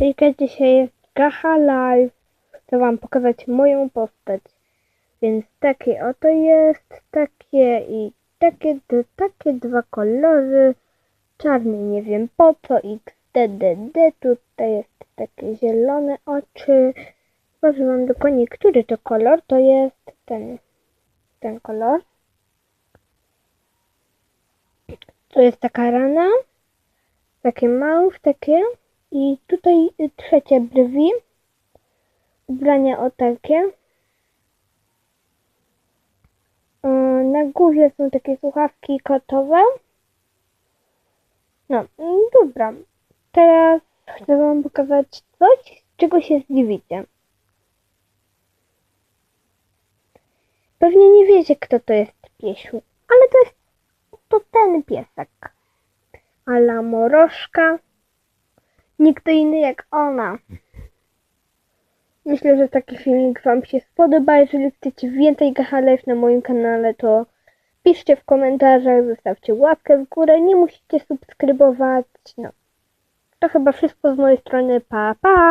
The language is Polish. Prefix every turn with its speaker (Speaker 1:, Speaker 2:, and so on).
Speaker 1: Hejka, dzisiaj jest Gacha Live. Chcę wam pokazać moją postać. Więc takie oto jest, takie i takie, takie dwa kolory. Czarny nie wiem po co, XDDD, tutaj jest takie zielone oczy. Powiem wam dokładnie, który to kolor, to jest ten, ten kolor. Tu jest taka rana, takie małów, takie. I tutaj trzecie brwi. Ubrania o takie. Y, Na górze są takie słuchawki kotowe. No, dobra. Teraz chcę wam pokazać coś, czego się zdziwicie. Pewnie nie wiecie, kto to jest piesiu, ale to jest to ten piesek. Ala Morożka. Nikt inny jak ona. Myślę, że taki filmik Wam się spodoba. Jeżeli chcecie więcej Gahalew na moim kanale, to piszcie w komentarzach, zostawcie łapkę w górę. Nie musicie subskrybować. No. To chyba wszystko z mojej strony. Pa, pa!